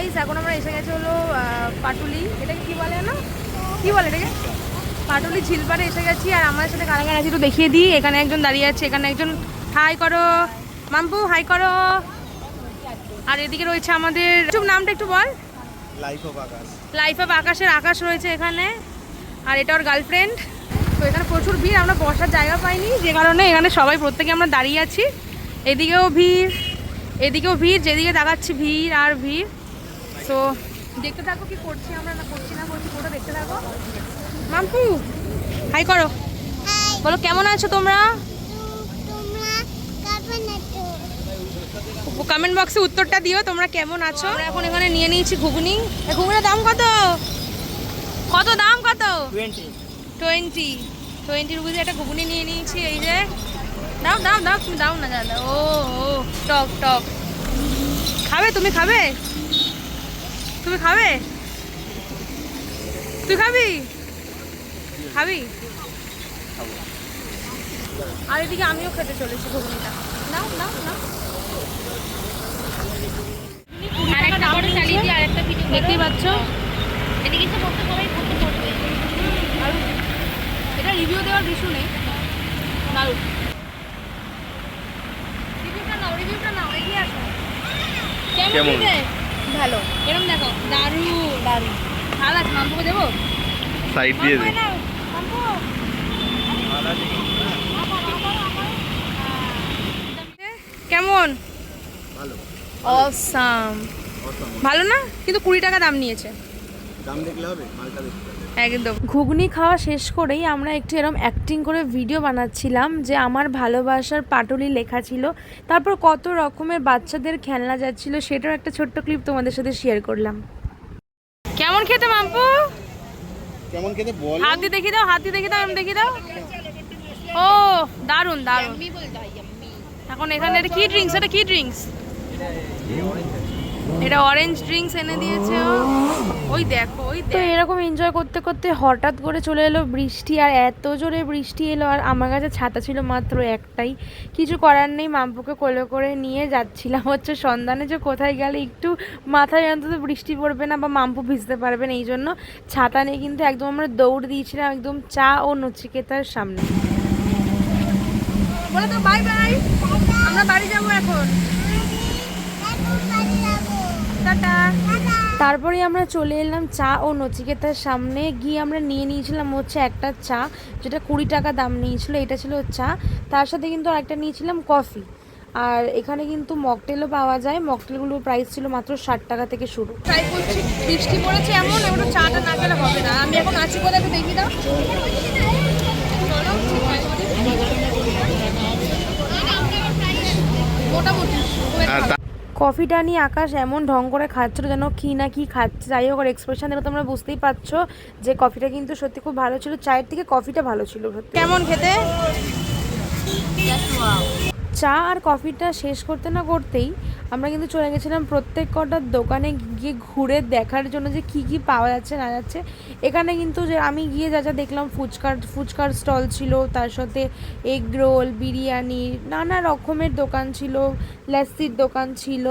Guys এখন আমরা এসে গেছে হলো পাটুলি। এটাকে কি বলে না কি বলে এটাকে? পাটুলি ঝিলপাড়ে এসে গেছি আর আমাদের সাথে কারা কারা আছে একটু দেখিয়ে দিই। এখানে একজন দাঁড়িয়ে আছে এখানে একজন হাই করো। মাম্পু হাই করো। আর এদিকে রয়েছে আমাদের নামটা একটু বল। Life of Akash life of আকাশের আকাশ রয়েছে এখানে। আর এটা ওর গার্লফ্রেন্ড তো এখানে প্রচুর ভিড় আমরা বসার জায়গা পাইনি যে কারণে এখানে সবাই প্রত্যেকে আমরা দাঁড়িয়ে আছি। এদিকেও ভিড় এদিকেও ভিড় যেদিকে তাকাচ্ছি ভিড় আর ভিড়। তো দেখতে থাকো কি করছি আমরা না করছি না করছি ওটা দেখতে থাকো। মাম্পু হাই করো। বলো কেমন আছো তোমরা? কমেন্ট বক্সে উত্তরটা দিও তোমরা কেমন আছো? আমরা এখন এখানে নিয়ে নিয়েছি ঘুগনি। এই ঘুগনির দাম কত? কত দাম কত? টোয়েন্টি টোয়েন্টি টোয়েন্টি রুপিস একটা ঘুগনি নিয়ে নিয়েছি এই যে। দাও দাও দাও তুমি দাও না দাদা ও ও টক টক। খাবে তুমি খাবে? তুমি খাবে? তুই খাবি? খাবি? আর এদিকে আমিও খেতে চলেছি ঘুগনিটা। নাও নাও নাও। পাচ্ছ? বসে সবাই বসে এটা রিভিউ দেওয়ার কিছু নেই। দারুণ। রিভিউটা নাও রিভিউটা নাও এগিয়ে আসো। কেমন? ভালো। এরকম দেখো দারুণ দারুণ ভালো আছে মাম্পুকে দেবো? সাইড দিয়ে দে। কেমন? ভালো। অসাম ভালো না? কিন্তু কুড়ি টাকা দাম নিয়েছে। দাম দেখলে হবে? মালটা দেখতে হবে। একদম। ঘুগনি খাওয়া শেষ করেই আমরা একটু এরম অ্যাক্টিং করে ভিডিও বানাচ্ছিলাম যে আমার ভালোবাসার পাটুলি লেখা ছিল। তারপর কত রকমের বাচ্চাদের খেলনা যাচ্ছিল সেটাও একটা ছোট্ট ক্লিপ তোমাদের সাথে শেয়ার করলাম। কেমন খেতে মাম্পু? কেমন খেতে বল। হাত দেখি দাও হাত দেখি দাও এরম দেখি দাও। ও দারুণ দারুণ। আমি বলতে আমি এখন এখানে এটা কি ড্রিঙ্কস এটা কি ড্রিঙ্কস এটা অরেঞ্জ ড্রিঙ্কস এনে দিয়েছে ওই দেখো ওই তো এরকম এনজয় করতে করতে হঠাৎ করে চলে এলো বৃষ্টি আর এত জোরে বৃষ্টি এলো আর আমার কাছে ছাতা ছিল মাত্র একটাই। কিছু করার নেই মাম্পুকে কোলে করে নিয়ে যাচ্ছিলাম হচ্ছে সন্ধানে যে কোথায় গেলে একটু মাথায় অন্তত বৃষ্টি পড়বে না বা মাম্পু ভিজতে পারবে না এই জন্য ছাতা নিয়ে কিন্তু একদম আমরা দৌড় দিয়েছিলাম একদম চা ও নচিকেতার সামনে। বলে তো বাই বাই আমরা বাড়ি যাব এখন। তারপরে আমরা চলে এলাম চা ও নচিকেতার সামনে। গিয়ে আমরা নিয়ে নিয়েছিলাম হচ্ছে একটা চা যেটা কুড়ি টাকা দাম নিয়েছিল এটা ছিল চা। তার সাথে কিন্তু আরেকটা নিয়েছিলাম কফি। আর এখানে কিন্তু মকটেলও পাওয়া যায়। মকটেলগুলোর প্রাইস ছিল মাত্র ষাট টাকা থেকে শুরু। ট্রাই করছি। বৃষ্টি পড়েছে এমন চাটা না খেলে হবে না। আমি এখন আছি কোথায় একটু দেখি দাও। মোটামুটি। কফিটা নিয়ে আকাশ এমন ঢং করে খাচ্ছিল যেন কি না কি খাচ্ছে। যাই হোক এক্সপ্রেশন দেখে তোমরা বুঝতেই পারছ যে কফিটা কিন্তু সত্যি খুব ভালো ছিল। চায়ের থেকে কফিটা ভালো ছিল কেমন খেতে? চা আর কফিটা শেষ করতে না করতেই আমরা কিন্তু চলে গেছিলাম প্রত্যেক কটার দোকানে গিয়ে ঘুরে দেখার জন্য যে কি কি পাওয়া যাচ্ছে, না যাচ্ছে। এখানে কিন্তু যে আমি গিয়ে যা যা দেখলাম, ফুচকার ফুচকার স্টল ছিল, তার সাথে এগ রোল বিরিয়ানি, নানা রকমের দোকান ছিল লাস্সির দোকান ছিল,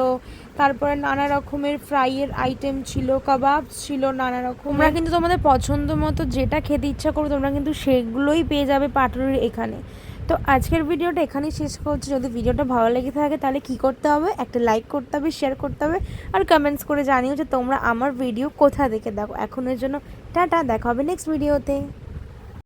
তারপরে নানা রকমের ফ্রাইয়ের আইটেম ছিল কাবাব ছিল, নানা রকম। তোমরা কিন্তু তোমাদের পছন্দ মতো যেটা খেতে ইচ্ছা করো, তোমরা কিন্তু সেগুলোই পেয়ে যাবে পাটুরির এখানে। তো আজকের ভিডিওটা এখানেই শেষ করছি। যদি ভিডিওটা ভালো লেগে থাকে তাহলে কি করতে হবে? একটা লাইক করতে হবে শেয়ার করতে হবে আর কমেন্টস করে জানিও যে তোমরা আমার ভিডিও কোথা থেকে দেখো। এখনের জন্য টাটা, দেখা হবে নেক্সট ভিডিওতে